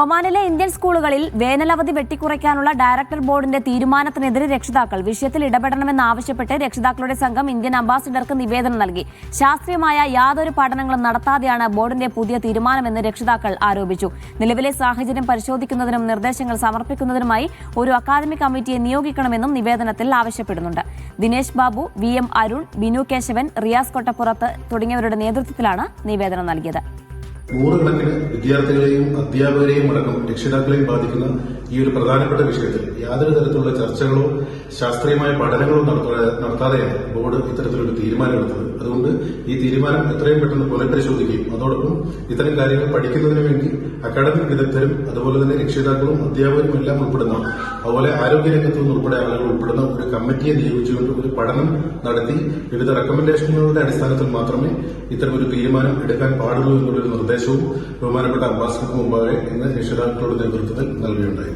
ഒമാനിലെ ഇന്ത്യൻ സ്കൂളുകളിൽ വേനലവധി വെട്ടിക്കുറയ്ക്കാനുള്ള ഡയറക്ടർ ബോർഡിന്റെ തീരുമാനത്തിനെതിരെ രക്ഷിതാക്കൾ വിഷയത്തിൽ ഇടപെടണമെന്നാവശ്യപ്പെട്ട് രക്ഷിതാക്കളുടെ സംഘം ഇന്ത്യൻ അംബാസിഡർക്ക് നിവേദനം നൽകി. ശാസ്ത്രീയമായ യാതൊരു പഠനങ്ങളും നടത്താതെയാണ് ബോർഡിന്റെ പുതിയ തീരുമാനമെന്ന് രക്ഷിതാക്കൾ ആരോപിച്ചു. നിലവിലെ സാഹചര്യം പരിശോധിക്കുന്നതിനും നിർദ്ദേശങ്ങൾ സമർപ്പിക്കുന്നതിനുമായി ഒരു അക്കാദമിക് കമ്മിറ്റിയെ നിയോഗിക്കണമെന്നും നിവേദനത്തിൽ ആവശ്യപ്പെടുന്നുണ്ട്. ദിനേശ് ബാബു വി എം അരുൺ ബിനു കേശവൻ റിയാസ് കൊട്ടപ്പുറത്ത് തുടങ്ങിയവരുടെ നേതൃത്വത്തിലാണ് നിവേദനം നൽകിയത്. നൂറുകണക്കിന് വിദ്യാർത്ഥികളെയും അധ്യാപകരെയും അടക്കം രക്ഷിതാക്കളെയും ബാധിക്കുന്ന ഈ ഒരു പ്രധാനപ്പെട്ട വിഷയത്തിൽ യാതൊരു തരത്തിലുള്ള ചർച്ചകളോ ശാസ്ത്രീയമായ പഠനങ്ങളോ നടത്താതെ- നടത്താതെയാണ് ബോർഡ് ഇത്തരത്തിലൊരു തീരുമാനമെടുത്തത് അതുകൊണ്ട് ഈ തീരുമാനം എത്രയും പെട്ടെന്ന് പുനഃപരിശോധിക്കുകയും അതോടൊപ്പം ഇത്തരം കാര്യങ്ങൾ പഠിക്കുന്നതിന് വേണ്ടി അക്കാഡമിക് വിദഗ്ധരും അതുപോലെ തന്നെ രക്ഷിതാക്കളും അധ്യാപകരും എല്ലാം ഉൾപ്പെടുന്ന അതുപോലെ ആരോഗ്യരംഗത്തു നിന്ന് ഉൾപ്പെടെ ആളുകൾ ഉൾപ്പെടുന്ന ഒരു കമ്മിറ്റിയെ നിയോഗിച്ചുകൊണ്ട് ഒരു പഠനം നടത്തി വിവിധ റെക്കമെൻഡേഷനുകളുടെ അടിസ്ഥാനത്തിൽ മാത്രമേ ഇത്തരമൊരു തീരുമാനം എടുക്കാൻ പാടുള്ളൂ എന്നുള്ളൊരു നിർദ്ദേശവും ബഹുമാനപ്പെട്ട അംബാസിഡർക്ക് മുമ്പാകെ ഇന്ന് രക്ഷിതാക്കളുടെ നേതൃത്വത്തിൽ നൽകുകയുണ്ടായി.